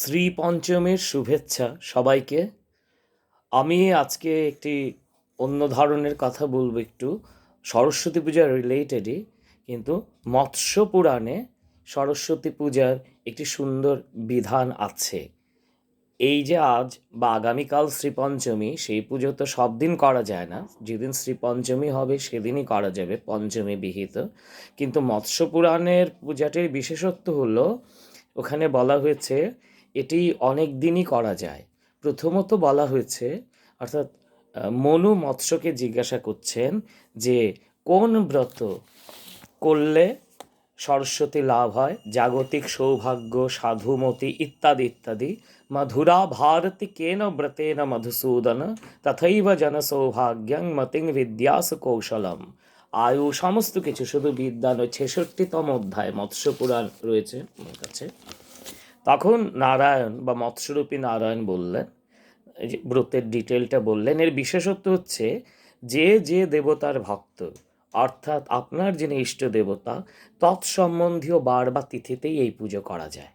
শ্রী পঞ্চমীর শুভেচ্ছা সবাইকে। আমি আজকে একটি অন্য ধরনের কথা বলব একটু। সরস্বতী পূজার রিলেটেডই কিন্তু মৎস্য পুরাণে সরস্বতী পূজার একটি সুন্দর বিধান আছে। এই যে আজ বা আগামীকাল শ্রী পঞ্চমী সেই পুজো তো সব দিন করা যায় না। যেদিন শ্রী পঞ্চমী হবে, সেদিনই করা যাবে, পঞ্চমী বিহিত। কিন্তু মৎস্য পুরাণের পূজাটির বিশেষত্ব হলো, ওখানে বলা হয়েছে এটি অনেক দিনই করা যায়। প্রথমত বলা হয়েছে, অর্থাৎ মনু মৎস্যকে জিজ্ঞাসা করছেন যে, কোন ব্রত করলে সরস্বতী লাভ হয়? জাগতিক সৌভাগ্য, সাধুমতি ইত্যাদি ইত্যাদি। মধুরা ভারতী কেন ব্রতেন মধুসূদন? তথৈব জন সৌভাগ্যং মতিং বিদ্যাস কৌশলম। আয়ু সমস্ত কিছু, শুধু বিদ্যা নয়, ছেষট্টিতম অধ্যায় মৎস্য পুরাণ রয়েছে, আমার কাছে। তখন নারায়ণ বা মৎস্যরূপী নারায়ণ বললেন ব্রতের ডিটেলটা বললেন, এর বিশেষত্ব হচ্ছে যে যে দেবতার ভক্ত, অর্থাৎ আপনার যিনি ইষ্ট দেবতা, তৎসম্বন্ধীয় বার বা তিথিতেই এই পুজো করা যায়।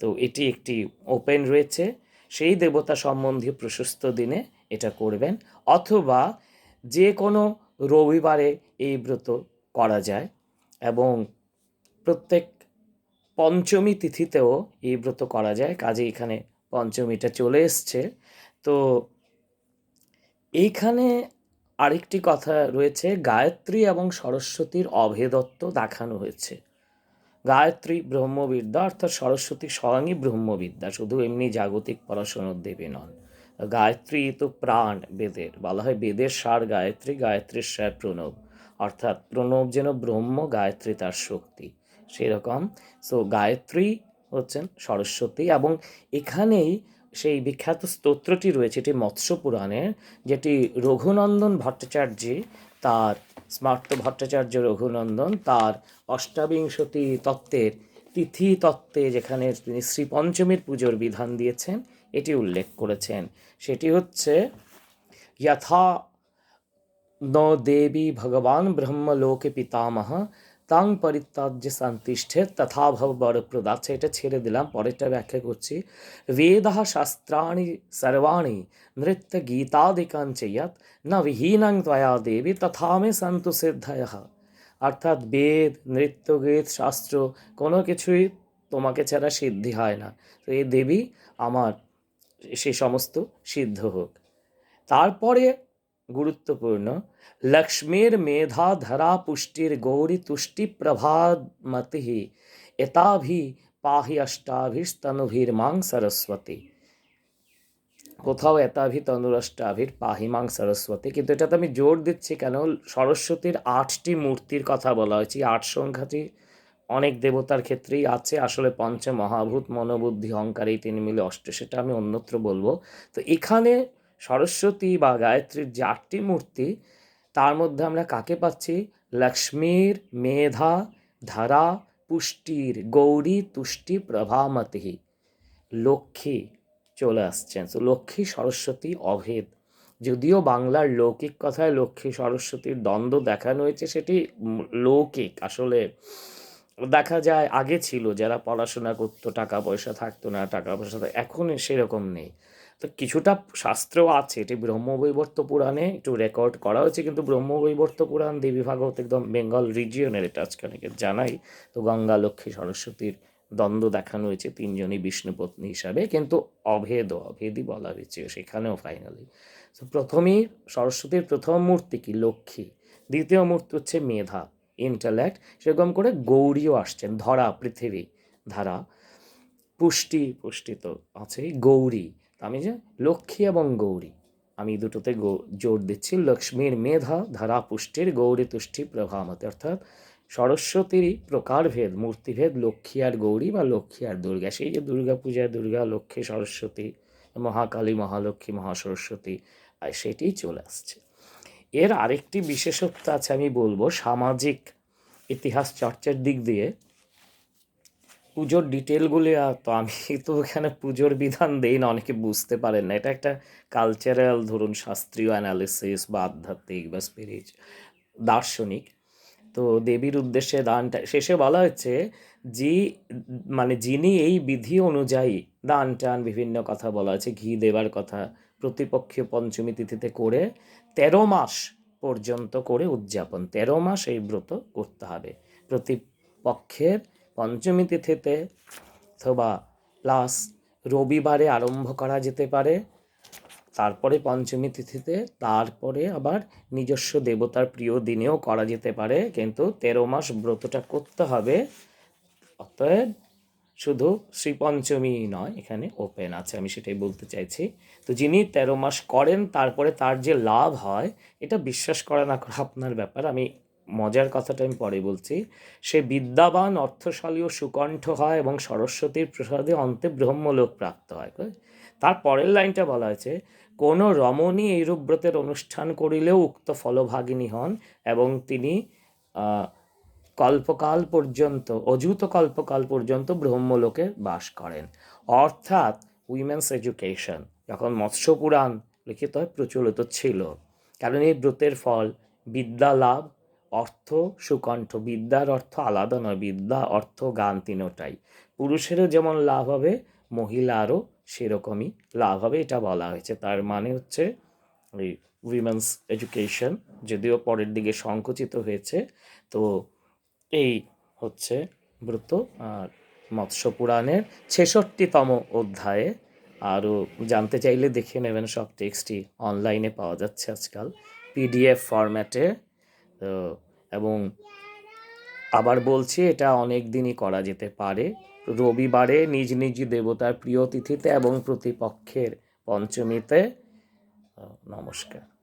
তো এটি একটি ওপেন রয়েছে, সেই দেবতা সম্বন্ধীয় প্রশস্ত দিনে এটা করবেন, অথবা যে কোনো রবিবারে এই ব্রত করা যায় এবং প্রত্যেক পঞ্চমী তিথিতেও এই ব্রত করা যায়। কাজে এখানে পঞ্চমীটা চলে এসছে। তো এইখানে আরেকটি কথা রয়েছে, গায়ত্রী এবং সরস্বতীর অভেদত্ব দেখানো হয়েছে। গায়ত্রী ব্রহ্মবিদ্যা অর্থাৎ সরস্বতী স্বয়ংই ব্রহ্মবিদ্যা, শুধু এমনি জাগতিক পড়াশোনার দেবী নন। গায়ত্রী তো প্রাণ বেদের, বলা হয় বেদের সার গায়ত্রী, গায়ত্রীর সার প্রণব। অর্থাৎ প্রণব যেন ব্রহ্ম, গায়ত্রী তার শক্তি। সেরকম সো গায়ত্রী হচ্ছেন সরস্বতী এবং এখানেই সেই বিখ্যাত স্তোত্রটি রয়েছে, এটি মৎস্য পুরাণের যেটি রঘুনন্দন ভট্টাচার্য তার, স্মার্ত ভট্টাচার্য রঘুনন্দন তার অষ্টাবিংশতি তত্ত্বের তিথি তত্ত্বে যেখানে তিনি শ্রী পঞ্চমীর পুজোর বিধান দিয়েছেন, এটি উল্লেখ করেছেন। সেটি হচ্ছে, যথা ন দেবী ভগবান ব্রহ্মলোকে পিতামহ তাং পরিত্যাজ্য সন্তিষ্ঠে তথা ভব বরপ্রদা আচ্ছা এটা ছেড়ে দিলাম, পরেরটা ব্যাখ্যা করছি। বেদ শাস্ত্রাণি সর্বাণি নৃত্য গীতাদিকাঞ্চ যৎ ন বিহীনং ত্বয়া দেবী তথা মে সন্তু সিদ্ধয়। অর্থাৎ বেদ, নৃত্য, গীত, শাস্ত্র, কোনো কিছুই তোমাকে ছাড়া সিদ্ধি হয় না। তো এই দেবী আমার সে সমস্ত সিদ্ধ হোক। তারপরে গুরুত্বপূর্ণ। লক্ষ্মীর মেধা ধরা পুষ্টির গৌরী তুষ্টি প্রভামতি এতাভি পাহি অষ্টাভিস্তনুভির মাং সরস্বতী। কোথাও এতাভি তনুরষ্টাভির পাহি মাং সরস্বতী। কিন্তু এটাতে আমি জোর দিচ্ছি কেন? সরস্বতীর আটটি মূর্তির কথা বলা হয়েছে। আট সংখ্যাটি অনেক দেবতার ক্ষেত্রেই আছে। আসলে পঞ্চ মহাভূত মনোবুদ্ধি, অহংকার, এই তিন মিলে অষ্ট, সেটা আমি অন্যত্র বলব। তো এখানে সরস্বতী বা গায়ত্রীর যে আটটি মূর্তি, তার মধ্যে আমরা কাকে পাচ্ছি? লক্ষ্মীর মেধা, ধারা, পুষ্টির গৌরী, তুষ্টি প্রভামতি। লক্ষ্মী চলে আসছেন। তো লক্ষ্মী, সরস্বতী, অভেদ। যদিও বাংলার লৌকিক কথায় লক্ষ্মী, সরস্বতীর দ্বন্দ্ব দেখানো হয়েছে, সেটি লৌকিক। আসলে দেখা যায়, আগে ছিল যারা পড়াশোনা করতো, টাকা পয়সা থাকতো না, টাকা পয়সা এখন সেরকম নেই। তো কিছুটা শাস্ত্র আছে, এটি ব্রহ্মবৈবর্ত পুরাণে একটু রেকর্ড করা হয়েছে, কিন্তু ব্রহ্মবৈবর্ত পুরাণ দেবী ভাগবত একদম বেঙ্গল রিজিয়নের এটা আজকালকে জানাই। তো গঙ্গা, লক্ষ্মী, সরস্বতীর দ্বন্দ্ব দেখানো হয়েছে তিনজনই বিষ্ণুপত্নী হিসাবে, কিন্তু অভেদ, অভেদই বলা হয়েছে সেখানেও ফাইনালি তো প্রথমেই সরস্বতীর প্রথম মূর্তি কি? লক্ষ্মী। দ্বিতীয় মূর্তি হচ্ছে মেধা ইন্টালেক্ট সেরকম করে গৌরীও আসছেন, ধরা, পৃথিবী, ধারা। পুষ্টি পুষ্টি তো আছেই, গৌরী। আমি যে লক্ষ্মী এবং গৌরী। আমি দুটোতে জোর দিচ্ছি। লক্ষ্মীর মেধা ধারা পুষ্টির গৌরী তুষ্টি প্রভামতে। অর্থাৎ সরস্বতীরই প্রকারভেদ, মূর্তিভেদ, লক্ষ্মী আর গৌরী বা লক্ষ্মী আর দুর্গা। সেই যে দুর্গা পূজা, দুর্গা, লক্ষ্মী, সরস্বতী, মহাকালী, মহালক্ষ্মী, মহাসরস্বতী আর সেটিই চলে আসছে। এর আরেকটি বিশেষত্ব আছে আমি বলব, সামাজিক ইতিহাস চর্চার দিক দিয়ে পুজোর ডিটেলগুলি তো আমি তো এখানে পুজোর বিধান দেই না, অনেকে বুঝতে পারেন না। এটা একটা কালচারাল ধরুন, শাস্ত্রীয় অ্যানালিসিস বা আধ্যাত্মিক বা স্পিরিচ দার্শনিক। তো দেবীর উদ্দেশ্যে দানটা, শেষে বলা হচ্ছে যে মানে যিনি এই বিধি অনুযায়ী দান টান, বিভিন্ন কথা বলা আছে ঘি দেবার কথা, প্রতিপক্ষীয় পঞ্চমী তিথিতে করে তেরো মাস পর্যন্ত করে উদযাপন, তেরো মাস এই ব্রত করতে হবে। প্রতিপক্ষের পঞ্চমী তিথিতে অথবা প্লাস রবিবারে আরম্ভ করা যেতে পারে। তারপরে পঞ্চমী তিথিতে, তারপরে আবার নিজস্ব দেবতার প্রিয় দিনেও করা যেতে পারে। কিন্তু তেরো মাস ব্রতটা করতে হবে। অতএব শুধু শ্রী পঞ্চমী নয়, এখানে ওপেন আছে, আমি সেটাই বলতে চাইছি। তো যিনি তেরো মাস করেন, তারপরে তার যে লাভ হয়, এটা বিশ্বাস করা না করা আপনার ব্যাপার। আমি মজার কথাটা আমি পরে বলছি। সে বিদ্যাবান, অর্থশালী ও সুকণ্ঠ হয় এবং সরস্বতীর প্রসাদে অন্তে ব্রহ্মলোক প্রাপ্ত হয়। তার পরের লাইনটা বলা হয়েছে, কোনো রমণী এইরূপ ব্রতের অনুষ্ঠান করিলেও উক্ত ফলভাগিনী হন এবং তিনি কল্পকাল পর্যন্ত, অযুত কল্পকাল পর্যন্ত ব্রহ্মলোকে বাস করেন। অর্থাৎ উইমেন্স এডুকেশন, যখন মৎস্য পুরাণ লিখিত হয়, প্রচলিত ছিল। কারণ এই ব্রতের ফল বিদ্যা লাভ অর্থ সুকণ্ঠ, বিদ্যার অর্থ আলাদা নয়, বিদ্যা, অর্থ গান তিনোটাই। পুরুষেরও যেমন লাভ হবে, মহিলারও সেরকমই লাভ হবে, এটা বলা হয়েছে। তার মানে হচ্ছে ওই উইমেন্স এডুকেশন যদিও পরের দিকে সংকুচিত হয়েছে, তো এই হচ্ছে ব্রত আর মৎস্য পুরাণের ছেষট্টিতম অধ্যায়ে। আরও জানতে চাইলে দেখে নেবেন সব টেক্সটই অনলাইনে পাওয়া যাচ্ছে আজকাল। পিডিএফ ফরম্যাটে তো, এবং আবার বলছি, এটা অনেক দিনই করা যেতে পারে। রবিবারে নিজ নিজ দেবতার প্রিয় তিথিতে এবং প্রতিপক্ষের পঞ্চমীতে নমস্কার।